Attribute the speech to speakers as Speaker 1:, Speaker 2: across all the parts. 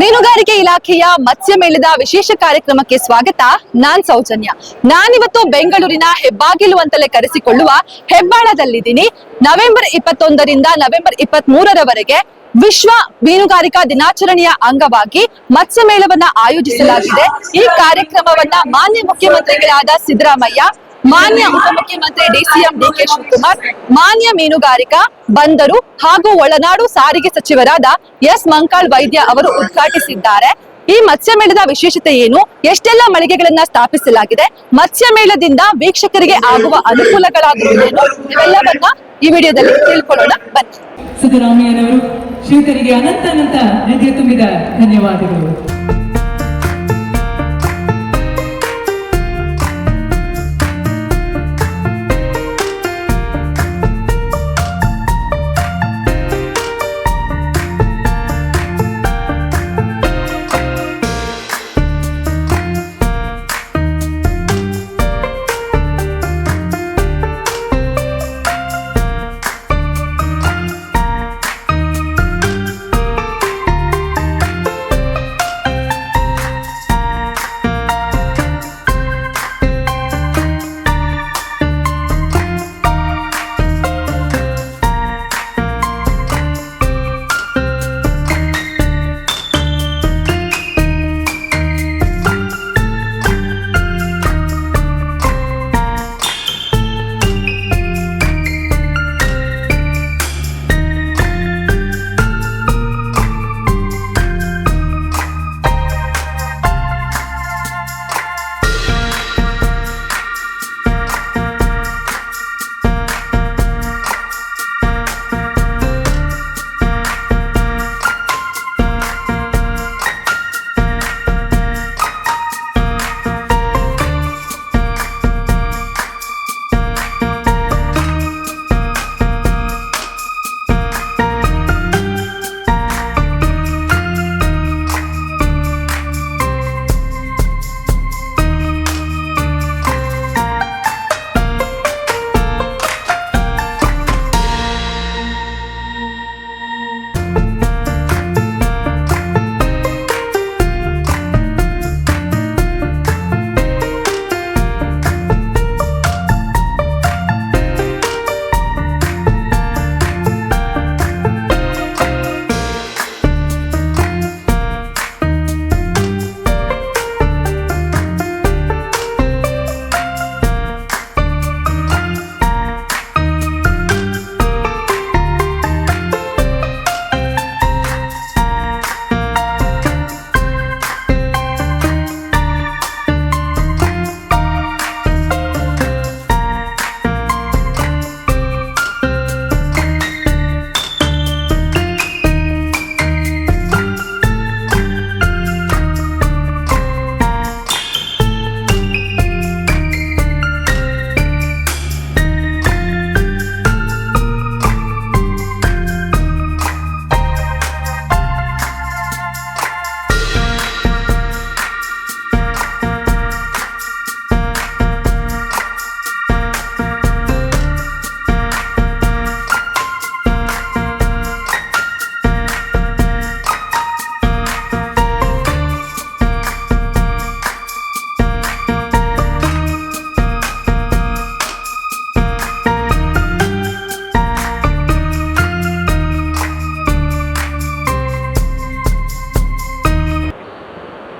Speaker 1: ಮೀನುಗಾರಿಕೆ ಇಲಾಖೆಯ ಮತ್ಸ್ಯ ಮೇಳದ ವಿಶೇಷ ಕಾರ್ಯಕ್ರಮಕ್ಕೆ ಸ್ವಾಗತ, ನಾನ್ ಸೌಜನ್ಯ. ನಾನಿವತ್ತು ಬೆಂಗಳೂರಿನ ಹೆಬ್ಬಾಗಿಲು ಅಂತಲೇ ಕರೆಸಿಕೊಳ್ಳುವ ಹೆಬ್ಬಾಳದಲ್ಲಿದ್ದೀನಿ. ನವೆಂಬರ್ ಇಪ್ಪತ್ತೊಂದರಿಂದ ನವೆಂಬರ್ ಇಪ್ಪತ್ತ್ ಮೂರರವರೆಗೆ ವಿಶ್ವ ಮೀನುಗಾರಿಕಾ ದಿನಾಚರಣೆಯ ಅಂಗವಾಗಿ ಮತ್ಸ್ಯ ಮೇಳವನ್ನ ಆಯೋಜಿಸಲಾಗಿದೆ. ಈ ಕಾರ್ಯಕ್ರಮವನ್ನ ಮಾನ್ಯ ಮುಖ್ಯಮಂತ್ರಿಗಳಾದ ಸಿದ್ದರಾಮಯ್ಯ ಮಾನ್ಯ ಉಪಮುಖ್ಯಮಂತ್ರಿ ಡಿಸಿಎಂ ಡಿಕೆ ಶಿವಕುಮಾರ್, ಮಾನ್ಯ ಮೀನುಗಾರಿಕಾ ಬಂದರು ಹಾಗೂ ಒಳನಾಡು ಸಾರಿಗೆ ಸಚಿವರಾದ ಎಸ್. ಮಂಕಾಳ್ ವೈದ್ಯ ಅವರು ಉದ್ಘಾಟಿಸಿದ್ದಾರೆ. ಈ ಮತ್ಸ್ಯ ಮೇಳದ ವಿಶೇಷತೆ ಏನು? ಎಷ್ಟೆಲ್ಲ ಮಳಿಗೆಗಳನ್ನ ಸ್ಥಾಪಿಸಲಾಗಿದೆ? ಮತ್ಸ್ಯ ಮೇಳದಿಂದ ವೀಕ್ಷಕರಿಗೆ ಆಗುವ ಅನುಕೂಲಗಳಾದರೂ ಏನು ಇವೆಲ್ಲವನ್ನ ಈ ವಿಡಿಯೋದಲ್ಲಿ ತಿಳ್ಕೊಳ್ಳೋಣ. ಬನ್ನಿ.
Speaker 2: ಸಿದ್ದರಾಮಯ್ಯನವರು ಶ್ರೀತರಿಗೆ ಅನಂತ ಅನಂತ ಹೃದಯ ತುಂಬಿದ ಧನ್ಯವಾದಗಳು.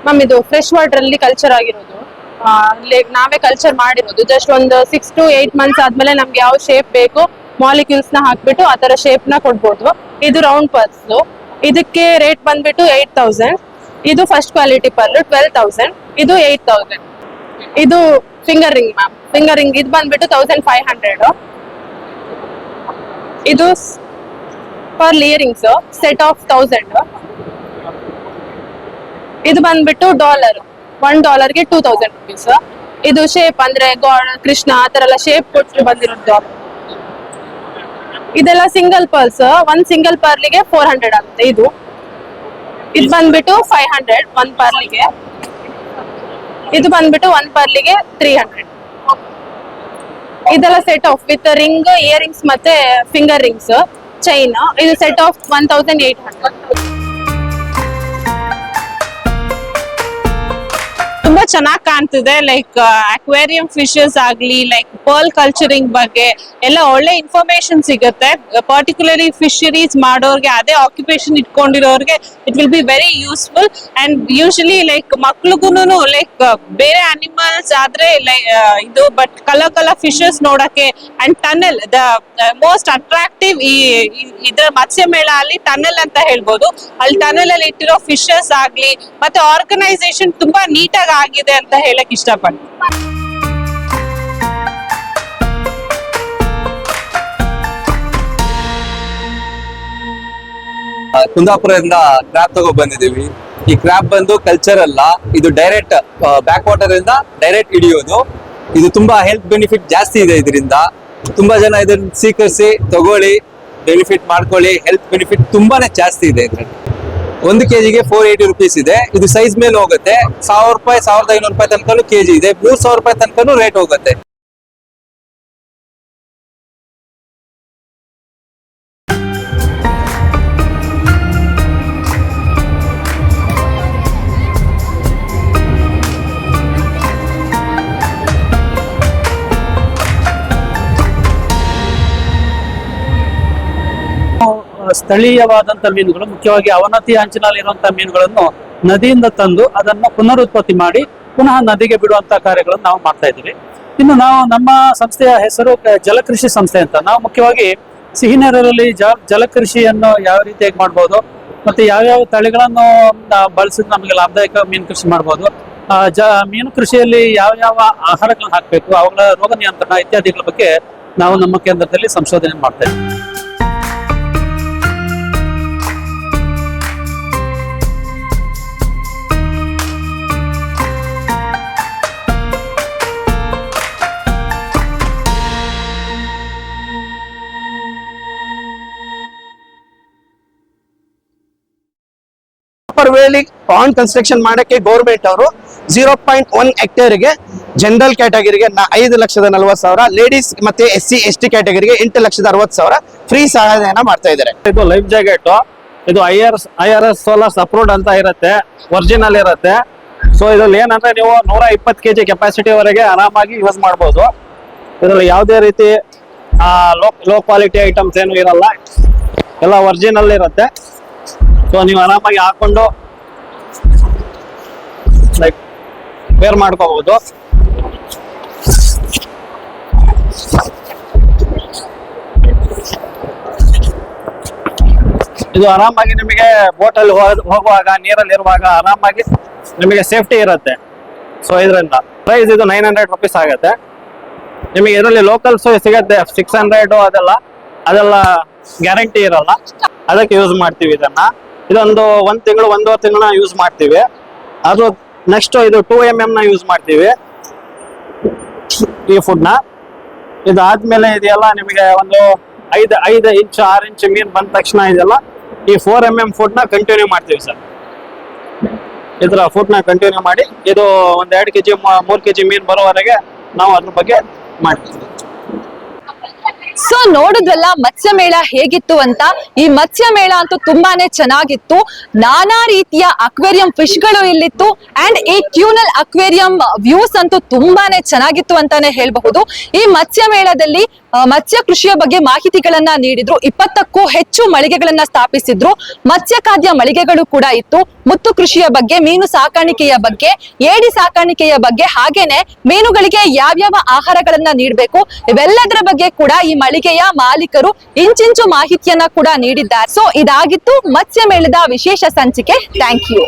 Speaker 3: ಮ್ಯಾಮ್ ಫ್ರೆಶ್ ವಾಟರ್ ಅಲ್ಲಿ ಕಲ್ಚರ್ ಆಗಿರೋದು. ಲೈಕ್ ನಾವೇ ಕಲ್ಚರ್ ಮಾಡಿರೋದು. ಜಸ್ಟ್ ಒಂದು ಸಿಕ್ಸ್ ಟು ಏಟ್ ಮಂತ್ಸ್ ಆದ್ಮೇಲೆ ನಮ್ಗೆ ಯಾವ ಶೇಪ್ ಬೇಕು ಮಾಲಿಕ್ಯೂಲ್ಸ್ನ ಹಾಕ್ಬಿಟ್ಟು ಆ ತರ ಶೇಪ್ನ ಕೊಡ್ಬೋದು. ಇದು ರೌಂಡ್ ಪರ್ಸ್ ಇದಕ್ಕೆ ರೇಟ್ ಬಂದ್ಬಿಟ್ಟು ಏಟ್ ತೌಸಂಡ್ ಇದು first quality pearl twelve thousand ಇದು ಏಟ್ ತೌಸಂಡ್ ಇದು finger ring ma'am finger ring ಇದು ಬಂದ್ಬಿಟ್ಟು ತೌಸಂಡ್ ಫೈವ್ ಹಂಡ್ರೆಡ್ ಇದು pearl earrings set of thousand ಇದು ಬಂದ್ಬಿಟ್ಟು ಡಾಲರ್ ಒನ್ ಡಾಲರ್ಗೆ ಟೂ ತೌಸಂಡ್ ರುಪೀಸ್ ಇದು ಶೇಪ್ ಅಂದ್ರೆ ಗಾಡ್ ಕೃಷ್ಣ, ಆ ತರ ಎಲ್ಲ ಶೇಪ್ ಕೊಟ್ಟು ಬಂದಿರೋದು ಇದೆಲ್ಲ ಸಿಂಗಲ್ ಪರ್ಲ್ಸ್ ಒಂದ್ ಸಿಂಗಲ್ ಪರ್ಲಿಗೆ ಫೋರ್ ಹಂಡ್ರೆಡ್ ಆಗುತ್ತೆ ಇದು. ಇದು ಬಂದ್ಬಿಟ್ಟು ಫೈವ್ ಹಂಡ್ರೆಡ್ ಒಂದ್ ಪರ್ಲಿಗೆ ಇದು ಬಂದ್ಬಿಟ್ಟು ಒಂದ್ ಪರ್ಲಿಗೆ ತ್ರೀ ಹಂಡ್ರೆಡ್ ಇದೆಲ್ಲ set of with ring earrings ಮತ್ತೆ ಫಿಂಗರ್ ರಿಂಗ್ಸ್ ಚೈನ್ ಇದು set of one thousand eight hundred
Speaker 4: ಚೆನ್ನಾಗಿ ಕಾಣ್ತಿದೆ ಲೈಕ್ ಅಕ್ವೇರಿಯಂ ಫಿಶಸ್ ಆಗ್ಲಿ ಲೈಕ್ ಪರ್ಲ್ ಕಲ್ಚರಿಂಗ್ ಬಗ್ಗೆ ಎಲ್ಲ ಒಳ್ಳೆ ಇನ್ಫಾರ್ಮೇಶನ್ ಸಿಗುತ್ತೆ. ಪರ್ಟಿಕ್ಯುಲರ್ಲಿ ಫಿಶರೀಸ್ ಮಾಡೋರ್ಗೆ ಅದೇ occupation ಇಟ್ಕೊಂಡಿರೋರ್ಗೆ it will be very useful and usually like ಮಕ್ಳಿಗೂನು like ಬೇರೆ ಅನಿಮಲ್ಸ್ ಆದ್ರೆ ಲೈಕ್ ಇದು ಬಟ್ ಕಲರ್ ಕಲರ್ ಫಿಶಸ್ ನೋಡಕ್ಕೆ and tunnel the most attractive ಈ, ಈ- ಇದರ ಮತ್ಸ್ಯ ಮೇಳ ಅಲ್ಲಿ ಟನಲ್ ಅಂತ ಹೇಳ್ಬೋದು. ಅಲ್ಲಿ ಟನಲ್ ಅಲ್ಲಿ ಇಟ್ಟಿರೋ ಫಿಶಸ್ ಆಗ್ಲಿ, ಮತ್ತೆ ಆರ್ಗನೈಸೇಷನ್ ತುಂಬಾ ನೀಟಾಗಿ ಆಗಿದೆ ಅಂತ ಹೇಳಕ್ ಇಷ್ಟಪಡ್ತೀನಿ.
Speaker 5: ಕುಂದಾಪುರದಿಂದ ಕ್ರಾಪ್ ತಗೋ ಬಂದಿದೀವಿ ಈ ಕ್ರಾಪ್ ಬಂದು ಕಲ್ಚರ್ ಅಲ್ಲ, ಇದು ಡೈರೆಕ್ಟ್ ಬ್ಯಾಕ್ ವಾಟರ್ ಇಂದ ಡೈರೆಕ್ಟ್ ಹಿಡಿಯೋದು. ಇದು ತುಂಬಾ ಹೆಲ್ತ್ ಬೆನಿಫಿಟ್ ಜಾಸ್ತಿ ಇದೆ ಇದರಿಂದ. ತುಂಬಾ ಜನ ಇದನ್ನ ಸ್ವೀಕರಿಸಿ, ತಗೊಳ್ಳಿ ಬೆನಿಫಿಟ್ ಮಾಡ್ಕೊಳ್ಳಿ ಹೆಲ್ತ್ ಬೆನಿಫಿಟ್ ತುಂಬಾನೇ ಜಾಸ್ತಿ ಇದೆ ಇದ್ರಲ್ಲಿ. ಒಂದು ಕೆಜಿಗೆ ಫೋರ್ ಏಟಿ ರುಪೀಸ್ ಇದೆ. ಇದು ಸೈಜ್ ಮೇಲೆ ಹೋಗುತ್ತೆ. ಸಾವಿರ ರೂಪಾಯಿ, ಸಾವಿರದ ಐನೂರು ರೂಪಾಯಿ ತನಕ ಕೆಜಿ ಇದೆ. ಮೂರ್ ಸಾವಿರ ರೂಪಾಯಿ ತನಕ ರೇಟ್ ಹೋಗುತ್ತೆ.
Speaker 6: ಸ್ಥಳೀಯವಾದಂತ ಮೀನುಗಳು, ಮುಖ್ಯವಾಗಿ ಅವನತಿ ಅಂಚಿನಲ್ಲಿರುವಂತಹ ಮೀನುಗಳನ್ನು ನದಿಯಿಂದ ತಂದು ಅದನ್ನು ಪುನರುತ್ಪತ್ತಿ ಮಾಡಿ ಪುನಃ ನದಿಗೆ ಬಿಡುವಂತಹ ಕಾರ್ಯಗಳನ್ನು ನಾವು ಮಾಡ್ತಾ ಇದ್ದೀವಿ. ಇನ್ನು ನಾವು ನಮ್ಮ ಸಂಸ್ಥೆಯ ಹೆಸರು ಜಲಕೃಷಿ ಸಂಸ್ಥೆ ಅಂತ. ನಾವು ಮುಖ್ಯವಾಗಿ ಸಿಹಿ ನೀರಲ್ಲಿ ಜ ಜಲಕೃಷಿಯನ್ನು ಯಾವ ರೀತಿಯಾಗಿ ಮಾಡ್ಬೋದು, ಮತ್ತೆ ಯಾವ್ಯಾವ ತಳಿಗಳನ್ನು ಬಳಸಿದ್ರೆ ನಮಗೆ ಲಾಭದಾಯಕ ಮೀನು ಕೃಷಿ ಮಾಡ್ಬೋದು ಜ ಮೀನು ಕೃಷಿಯಲ್ಲಿ ಯಾವ ಯಾವ ಆಹಾರಗಳನ್ನು ಹಾಕಬೇಕು, ಅವುಗಳ ರೋಗ ನಿಯಂತ್ರಣ ಇತ್ಯಾದಿಗಳ ಬಗ್ಗೆ ನಾವು ನಮ್ಮ ಕೇಂದ್ರದಲ್ಲಿ ಸಂಶೋಧನೆ ಮಾಡ್ತೇವೆ
Speaker 7: ಅಪ್ಪರ್ ವೇಲಿ ಪಾಂಡ್ ಕನ್ಸ್ಟ್ರಕ್ಷನ್ ಮಾಡಕ್ಕೆ ಗೌರ್ಮೆಂಟ್ ಅವರು ಜೀರೋ ಪಾಯಿಂಟ್ ಒನ್ಗೆ ಜನರಲ್ ಕ್ಯಾಟಗರಿಗೆ ಐದು ಲಕ್ಷದ ನಲವತ್ತು ಸಾವಿರ ಲೇಡೀಸ್ ಮತ್ತೆ ಎಸ್ ಸಿ ಎಸ್ ಟಿ ಕ್ಯಾಟಗರಿಗೆ ಎಂಟು ಲಕ್ಷದ ಅರವತ್ತು ಸಾವಿರ ಫ್ರೀ ಸಹಾಯಧನ ಮಾಡ್ತಾ ಇದ್ದಾರೆ.
Speaker 6: ಇದು ಲೈಫ್ ಜಾಕೆಟ್ ಇದು I R I R S solar approved ಅಂತ ಇರುತ್ತೆ ಒರಿಜಿನಲ್ ಇರುತ್ತೆ. ಸೊ ಇದ್ರಲ್ಲಿ ಏನಂದ್ರೆ ನೀವು ನೂರ ಇಪ್ಪತ್ತು ಕೆಜಿ ಕೆಪಾಸಿಟಿ ವರೆಗೆ ಆರಾಮಾಗಿ ಯೂಸ್ ಮಾಡ್ಬೋದು. ಇದರಲ್ಲಿ ಯಾವುದೇ ರೀತಿ ಲೋ ಲೋ ಕ್ವಾಲಿಟಿ ಐಟಮ್ಸ್ ಏನು ಇರಲ್ಲ. ಎಲ್ಲ ಒರಿಜಿನಲ್ ಇರುತ್ತೆ. ಸೊ ನೀವು ಆರಾಮಾಗಿ ಹಾಕೊಂಡು ಲೈಕ್ ವೇರ್ ಮಾಡ್ಕೋಬಹುದು. ಇದು ಆರಾಮಾಗಿ ನಿಮಗೆ ಬೋಟಲ್ಲಿ ಹೋಗುವಾಗ, ನೀರಲ್ಲಿ ಇರುವಾಗ ಆರಾಮಾಗಿ ನಿಮಗೆ ಸೇಫ್ಟಿ ಇರುತ್ತೆ. ಸೊ ಇದರಿಂದ ಪ್ರೈಸ್ ಇದು ನೈನ್ ಹಂಡ್ರೆಡ್ ರುಪೀಸ್ ಆಗುತ್ತೆ. ನಿಮಗೆ ಇದರಲ್ಲಿ ಲೋಕಲ್ಸ್ ಸಿಗತ್ತೆ ಸಿಕ್ಸ್ ಹಂಡ್ರೆಡು ಅದೆಲ್ಲ ಅದೆಲ್ಲ ಗ್ಯಾರಂಟಿ ಇರಲ್ಲ. ಅದಕ್ಕೆ ಯೂಸ್ ಮಾಡ್ತೀವಿ ಇದನ್ನ. ಇದೊಂದು ಒಂದ್ ತಿಂಗಳು, ಒಂದೂವರೆ ತಿಂಗಳ ಯೂಸ್ ಮಾಡ್ತೀವಿ. ಅದು ನೆಕ್ಸ್ಟ್ ಇದು ಟೂ ಎಂ ಎಂ ನ ಯೂಸ್ ಮಾಡ್ತೀವಿ. ಈ ಫುಡ್ನ ಇದಾದ್ಮೇಲೆ ಇದೆಲ್ಲ ನಿಮಗೆ ಒಂದು ಐದು ಐದು ಇಂಚ್ ಆರು ಇಂಚ್ ಮೀನ್ ಬಂದ ತಕ್ಷಣ ಇದೆಲ್ಲ ಈ ಫೋರ್ ಎಂ ಎಂ ಫುಡ್ನ ಕಂಟಿನ್ಯೂ ಮಾಡ್ತೀವಿ ಸರ್. ಇದರ ಫುಡ್ನ ಕಂಟಿನ್ಯೂ ಮಾಡಿ, ಇದು ಒಂದ್ ಎರಡು ಕೆಜಿ ಮೂರ್ ಕೆಜಿ ಮೀನ್ ಬರೋವರೆಗೆ ನಾವು ಅದ್ರ ಬಗ್ಗೆ ಮಾಡ್ತೀವಿ.
Speaker 1: ಸೊ ನೋಡಿದ್ವಲ್ಲ ಮತ್ಸ್ಯ ಮೇಳ ಹೇಗಿತ್ತು ಅಂತ? ಈ ಮತ್ಸ್ಯ ಮೇಳ ಅಂತೂ ತುಂಬಾನೇ ಚೆನ್ನಾಗಿತ್ತು. ನಾನಾ ರೀತಿಯ ಅಕ್ವೇರಿಯಂ ಫಿಶ್ಗಳು ಇಲ್ಲಿತ್ತು. ಅಂಡ್ ಈ ಕ್ಯೂನಲ್ ಅಕ್ವೇರಿಯಂ ವ್ಯೂಸ್ ಅಂತೂ ತುಂಬಾನೇ ಚೆನ್ನಾಗಿತ್ತು ಅಂತಾನೆ ಹೇಳ್ಬಹುದು. ಈ ಮತ್ಸ್ಯ ಮೇಳದಲ್ಲಿ ಮತ್ಸ್ಯ ಕೃಷಿಯ ಬಗ್ಗೆ ಮಾಹಿತಿಗಳನ್ನ ನೀಡಿದ್ರು. ಇಪ್ಪತ್ತಕ್ಕೂ ಹೆಚ್ಚು ಮಳಿಗೆಗಳನ್ನ ಸ್ಥಾಪಿಸಿದ್ರು. ಮತ್ಸ್ಯ ಖಾದ್ಯ ಮಳಿಗೆಗಳು ಕೂಡ ಇತ್ತು. ಮುತ್ತು ಕೃಷಿಯ ಬಗ್ಗೆ, ಮೀನು ಸಾಕಾಣಿಕೆಯ ಬಗ್ಗೆ, ಏಡಿ ಸಾಕಾಣಿಕೆಯ ಬಗ್ಗೆ, ಹಾಗೇನೆ ಮೀನುಗಳಿಗೆ ಯಾವ್ಯಾವ ಆಹಾರಗಳನ್ನ ನೀಡಬೇಕು, ಇವೆಲ್ಲದರ ಬಗ್ಗೆ ಕೂಡ ಈ ಮಳಿಗೆಯ ಮಾಲೀಕರು ಇಂಚಿಂಚು ಮಾಹಿತಿಯನ್ನ ಕೂಡ ನೀಡಿದ್ದಾರೆ. ಸೊ ಇದಾಗಿತ್ತು. ಮತ್ಸ್ಯ ಮೇಳದ ವಿಶೇಷ ಸಂಚಿಕೆ. Thank you